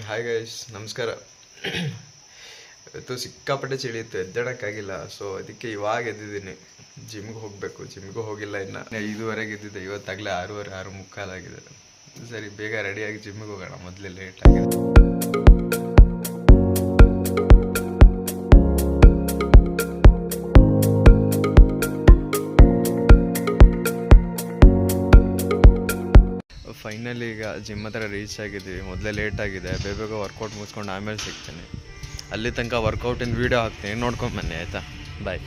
Hi guys ನಮಸ್ಕಾರ. ಇವತ್ತು ಸಿಕ್ಕಾಪಟ್ಟೆ ಚಳಿ ಇತ್ತು, ಎದ್ದೇಳಕ್ಕಾಗಿಲ್ಲ. ಸೊ ಅದಕ್ಕೆ ಇವಾಗ ಎದ್ದಿದ್ದೀನಿ. ಜಿಮ್ಗೆ ಹೋಗಬೇಕು. ಜಿಮ್ಗೂ ಹೋಗಿಲ್ಲ ಇನ್ನು. ಐದುವರೆಗೆ ಎದ್ದಿದ್ದೆ. ಇವತ್ತಾಗಲೇ ಆರೂವರೆ, ಆರು ಮುಕ್ಕಾಲಾಗಿದೆ. ಸರಿ, ಬೇಗ ರೆಡಿಯಾಗಿ ಜಿಮ್ಗೆ ಹೋಗೋಣ. ಮೊದಲೇ ಲೇಟ್ ಆಗಿದೆ. ಫೈನಲಿ ಈಗ ಜಿಮ್ ಹತ್ರ ರೀಚ್ ಆಗಿದ್ದೀವಿ ಮೊದಲೇ ಲೇಟ್ ಆಗಿದೆ. ಬೇಗ ಬೇಗ ವರ್ಕೌಟ್ ಮುಗಿಸ್ಕೊಂಡು ಆಮೇಲೆ ಸಿಗ್ತೀನಿ. ಅಲ್ಲಿ ತನಕ ವರ್ಕೌಟಿನ ವೀಡಿಯೋ ಹಾಕ್ತೀನಿ. ನೋಡ್ಕೊಂಡು ಬನ್ನಿ, ಆಯಿತಾ? ಬಾಯ್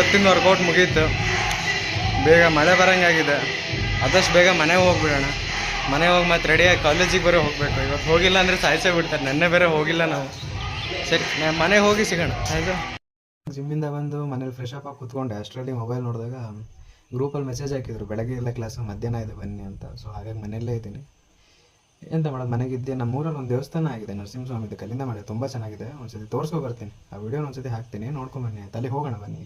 ಇವತ್ತಿನ ವರ್ಕೌಟ್ ಮುಗೀತು. ಬೇಗ ಮಳೆ ಬರೋಂಗಾಗಿದೆ. ಆದಷ್ಟು ಬೇಗ ಮನೆಗೆ ಹೋಗ್ಬಿಡೋಣ. ಮನೆಗೆ ಹೋಗಿ ಮತ್ತೆ ರೆಡಿಯಾಗಿ ಕಾಲೇಜಿಗೆ ಬರೋ ಹೋಗಬೇಕು. ಇವತ್ತು ಹೋಗಿಲ್ಲ ಅಂದರೆ ಸಾಯಿಸೇ ಬಿಡ್ತಾರೆ. ನೆನ್ನೆ ಬೇರೆ ಹೋಗಿಲ್ಲ ನಾವು. ಸರಿ, ನಾ ಮನೆಗೆ ಹೋಗಿ ಸಿಗೋಣ. ಆಯಿತು? ಜಿಮ್ಮಿಂದ ಬಂದು ಮನೇಲಿ ಫ್ರೆಶ್ ಅಪ್ ಆಗಿ ಕೂತ್ಕೊಂಡೆ. ಅಷ್ಟರಲ್ಲಿ ಮೊಬೈಲ್ ನೋಡಿದಾಗ ಗ್ರೂಪಲ್ಲಿ ಮೆಸೇಜ್ ಹಾಕಿದ್ರು. ಬೆಳಗ್ಗೆ ಎಲ್ಲ ಕ್ಲಾಸು ಮಧ್ಯಾಹ್ನ ಇದೆ ಬನ್ನಿ ಅಂತ. ಸೊ ಹಾಗಾಗಿ ಮನೆಯಲ್ಲೇ ಇದ್ದೀನಿ. ಎಂತ ಮಾಡೋದು? ಮನೆಗಿದ್ದೆ ನಮ್ಮೂರಲ್ಲಿ ಒಂದು ದೇವಸ್ಥಾನ ಆಗಿದೆ ನರಸಿಂಹಸ್ವಾಮಿದು ಕಲ್ಲಿಂದ ಮಾಡಿದೆ ತುಂಬ ಚೆನ್ನಾಗಿದೆ. ಒಂದ್ಸತಿ ತೋರಿಸ್ಕೊ ಬರ್ತೀನಿ. ಆ ವಿಡಿಯೋನ ಒಂದ್ಸತಿ ಹಾಕ್ತೀನಿ. ನೋಡ್ಕೊಂಬನ್ನಿ ಬನ್ನಿ? ಅಲ್ಲಿ ಹೋಗೋಣ ಬನ್ನಿ.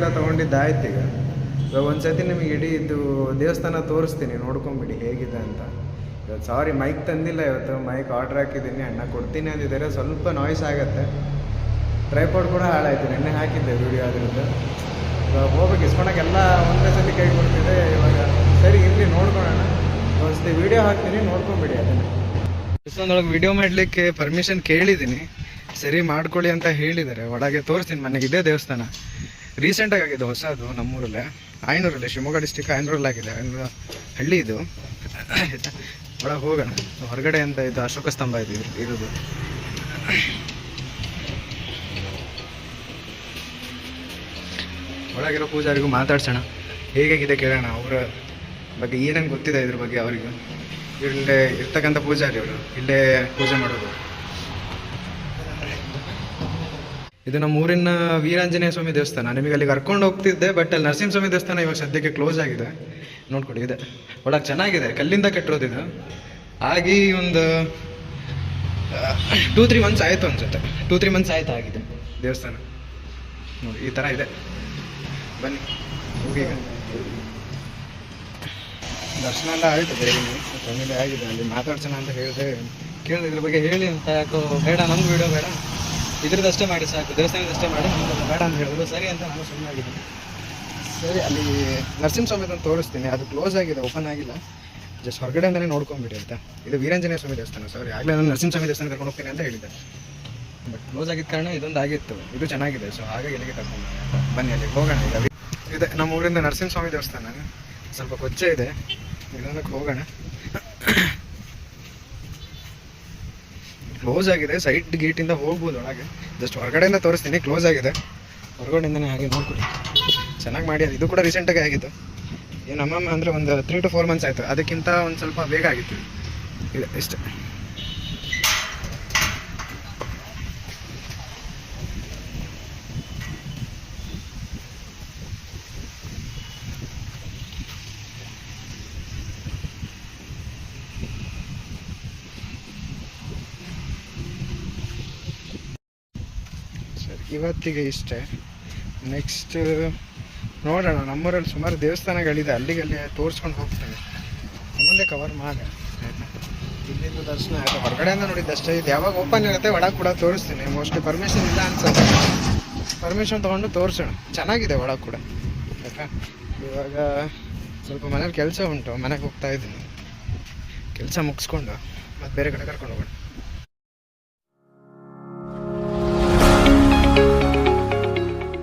ಅದೆಲ್ಲ ತೊಗೊಂಡಿದ್ದಾಯ್ತು ಈಗ. ಇವಾಗ ಒಂದ್ಸತಿ ನಿಮಗೆ ಇಡೀ ಇದು ದೇವಸ್ಥಾನ ತೋರಿಸ್ತೀನಿ, ನೋಡ್ಕೊಂಬಿಡಿ ಹೇಗಿದೆ ಅಂತ. ಇವತ್ತು ಸಾರಿ ಮೈಕ್ ತಂದಿಲ್ಲ ಇವತ್ತು. ಮೈಕ್ ಆರ್ಡ್ರ್ ಹಾಕಿದ್ದೀನಿ, ಅಣ್ಣ ಕೊಡ್ತೀನಿ ಅಂದಿದ್ದಾರೆ. ಸ್ವಲ್ಪ ನಾಯ್ಸ್ ಆಗುತ್ತೆ. ಟ್ರೈಪಾಡ್ ಕೂಡ ಹಾಳಾಯ್ತು. ನೆನ್ನೆ ಹಾಕಿದ್ದೆ ವಿಡಿಯೋ ಅದರಿಂದ ಇವಾಗ ಹೋಗ್ಬೇಕು. ಇಸ್ಕೊಳಕ್ಕೆಲ್ಲ ಒಂದೇ ಸತಿ ಕೈ ಕೊಡ್ತಿದೆ. ಇವಾಗ ಸರಿ, ಇರಲಿ, ನೋಡ್ಕೊಳ್ಳೋಣ. ಒಂದ್ಸತಿ ವಿಡಿಯೋ ಹಾಕ್ತೀನಿ, ನೋಡ್ಕೊಂಬಿಡಿ ಅದನ್ನು. ಇಷ್ಟೊಂದೊಳಗೆ ವಿಡಿಯೋ ಮಾಡಲಿಕ್ಕೆ ಪರ್ಮಿಷನ್ ಕೇಳಿದ್ದೀನಿ. ಸರಿ ಮಾಡ್ಕೊಳ್ಳಿ ಅಂತ ಹೇಳಿದ್ದಾರೆ. ಒಳಗೆ ತೋರಿಸ್ತೀನಿ, ಮನೆಗೆ. ದೇವಸ್ಥಾನ. ರೀಸೆಂಟಾಗಿ ಆಗಿದೆ ಹೊಸದು ನಮ್ಮೂರಲ್ಲೇ. ಆಯನೂರಲ್ಲಿ, ಶಿವಮೊಗ್ಗ ಡಿಸ್ಟಿಕ್ ಆಯನೂರಲ್ಲಿ ಆಗಿದೆ. ಆಯನೂರ ಹಳ್ಳಿ ಇದು. ಒಳಗೆ ಹೋಗೋಣ. ಹೊರಗಡೆ ಅಂತ ಇದು ಅಶೋಕ ಸ್ತಂಭ ಇದೆ ಇರೋದು. ಒಳಗಿರೋ ಪೂಜಾರಿಗೂ ಮಾತಾಡ್ಸೋಣ. ಹೇಗಾಗಿದೆ ಕೇಳೋಣ. ಅವರ ಬಗ್ಗೆ ಏನೇನು ಗೊತ್ತಿದೆ ಇದ್ರ ಬಗ್ಗೆ ಅವರಿಗೆ. ಇಲ್ಲೇ ಇರ್ತಕ್ಕಂಥ ಪೂಜಾರಿ ಅವರು ಇಲ್ಲೇ ಪೂಜೆ ಮಾಡೋದು ಇದು ನಮ್ಮ ಊರಿನ ವೀರಾಂಜನೇಯ ಸ್ವಾಮಿ ದೇವಸ್ಥಾನ. ನಿಮಗೆ ಅಲ್ಲಿಗೆ ಕರ್ಕೊಂಡು ಹೋಗ್ತಿದ್ದೆ ಬಟ್ ಅಲ್ಲಿ ನರಸಿಂಹಸ್ವಾಮಿ ದೇವಸ್ಥಾನ ಇವಾಗ ಸದ್ಯಕ್ಕೆ ಕ್ಲೋಸ್ ಆಗಿದೆ. ನೋಡ್ಕೊಡಿ, ಇದೆ. ಒಳಗೆ ಚೆನ್ನಾಗಿದೆ, ಕಲ್ಲಿಂದ ಇದು. ಆಗಿ ಒಂದು ಟೂ ತ್ರೀ ಮಂತ್ಸ್ ಆಯಿತು ಅನ್ಸುತ್ತೆ. ಟೂ ತ್ರೀ ಮಂತ್ಸ್ ಆಯಿತು ಆಗಿದೆ ದೇವಸ್ಥಾನ. ನೋಡಿ, ಈ ಥರ ಇದೆ. ಬನ್ನಿ, ಹೋಗಿ ದರ್ಶನ ಎಲ್ಲ ಆಯಿತು ಆಗಿದೆ, ಅಲ್ಲಿ ಮಾತಾಡ್ಸೋಣ ಅಂತ ಹೇಳಿದೆ ಕೇಳಿದೆ ಇದ್ರ ಬಗ್ಗೆ ಹೇಳಿ ಅಂತ ಯಾಕೋ ಬೇಡ, ನಮ್ಗೆ ವಿಡಿಯೋ ಬೇಡ. ಇದ್ರದ್ದಷ್ಟೇ ಮಾಡಿ ಸಾಕು, ದೇವಸ್ಥಾನದಷ್ಟೇ ಮಾಡಿ ಬೇಡ ಅಂತ ಹೇಳಿದ್ರು. ಸರಿ ಅಂತ ನಾನು ಸುಮ್ಮನೆ ಆಗಿದ್ದೀನಿ. ಸರಿ, ಅಲ್ಲಿ ನರಸಿಂಹಸ್ವಾಮಿ ಅಂತ ತೋರಿಸ್ತೀನಿ. ಅದು ಕ್ಲೋಸ್ ಆಗಿದೆ ಓಪನ್ ಆಗಿಲ್ಲ. ಜಸ್ಟ್ ಹೊರಗಡೆಯಿಂದನೇ ನೋಡ್ಕೊಂಬಿಡಿ ಅಂತ ಇದು ವೀರಾಂಜನೇಯ ಸ್ವಾಮಿ ದೇವಸ್ಥಾನ ಸರಿ ಆಗಲೇ ನಾನು ನರಸಿಂಹಸ್ವಾಮಿ ದೇವಸ್ಥಾನ ಕರ್ಕೊಂಡು ಹೋಗ್ತೀನಿ ಅಂತ ಹೇಳಿದ್ದೆ. ಬಟ್ ಕ್ಲೋಸ್ ಆಗಿದ್ದ ಕಾರಣ ಇದೊಂದು ಆಗಿತ್ತು. ಇದು ಚೆನ್ನಾಗಿದೆ ಸೊ ಹಾಗಾಗಿ ಇಲ್ಲಿಗೆ ಕರ್ಕೊಂಡು. ಬನ್ನಿ, ಅಲ್ಲಿಗೆ ಹೋಗೋಣ ಈಗ. ಇದೆ, ನಮ್ಮ ಊರಿಂದ ನರಸಿಂಹಸ್ವಾಮಿ ದೇವಸ್ಥಾನ. ಸ್ವಲ್ಪ ಕೊಚ್ಚೆ ಇದೆ. ನಿಧಾನಕ್ಕೆ ಹೋಗೋಣ. ಕ್ಲೋಸ್ ಆಗಿದೆ ಸೈಡ್ ಗೇಟಿಂದ ಹೋಗ್ಬೋದು ಒಳಗೆ. ಜಸ್ಟ್ ಹೊರಗಡೆಯಿಂದ ತೋರಿಸ್ತೀನಿ ಕ್ಲೋಸ್ ಆಗಿದೆ. ಹೊರಗಡೆಯಿಂದನೇ ಹಾಗೆ ನೋಡ್ಕೊಡಿ ಚೆನ್ನಾಗಿ ಮಾಡಿ ಇದು ಕೂಡ ರೀಸೆಂಟಾಗಿ ಆಗಿತ್ತು. ಏನು ಅಮ್ಮಮ್ಮ ಅಂದರೆ ಒಂದು ತ್ರೀ ಟು ಫೋರ್ ಮಂತ್ಸ್ ಆಯಿತು. ಅದಕ್ಕಿಂತ ಒಂದು ಸ್ವಲ್ಪ ಬೇಗ ಆಗಿತ್ತು. ಇದೆ, ಇಷ್ಟೇ. ಇವತ್ತಿಗೆ ಇಷ್ಟೇ. ನೆಕ್ಸ್ಟ್ ನೋಡೋಣ, ನಮ್ಮೂರಲ್ಲಿ ಸುಮಾರು ದೇವಸ್ಥಾನಗಳಿದೆ ಅಲ್ಲಿಗೆ ಅಲ್ಲಿ ತೋರಿಸ್ಕೊಂಡು ಹೋಗ್ತೇನೆ ಮುಂದೆ ಕವರ್ ಮಾಡಿ. ಇಲ್ಲಿಂದ ದರ್ಶನ ಆಯಿತು. ಹೊರಗಡೆಯಿಂದ ನೋಡಿದ್ದು ಅಷ್ಟೇ ಇದು ಯಾವಾಗ ಓಪನ್ ಇರುತ್ತೆ ಒಳಗೆ ಕೂಡ ತೋರಿಸ್ತೀನಿ. ಮೋಸ್ಟ್ಲಿ ಪರ್ಮಿಷನ್ ಇಲ್ಲ ಅನ್ಸುತ್ತೆ. ಪರ್ಮಿಷನ್ ತೊಗೊಂಡು ತೋರಿಸೋಣ. ಚೆನ್ನಾಗಿದೆ ಒಳಗೆ ಕೂಡ. ಆಯ್ತಾ? ಇವಾಗ ಸ್ವಲ್ಪ ಮನೇಲಿ ಕೆಲಸ ಉಂಟು. ಮನೆಗೆ ಹೋಗ್ತಾ ಇದ್ದೀನಿ. ಕೆಲಸ ಮುಗಿಸ್ಕೊಂಡು, ಮತ್ತೆ ಬೇರೆ ಕಡೆ ಕರ್ಕೊಂಡು ಹೋಗೋಣ.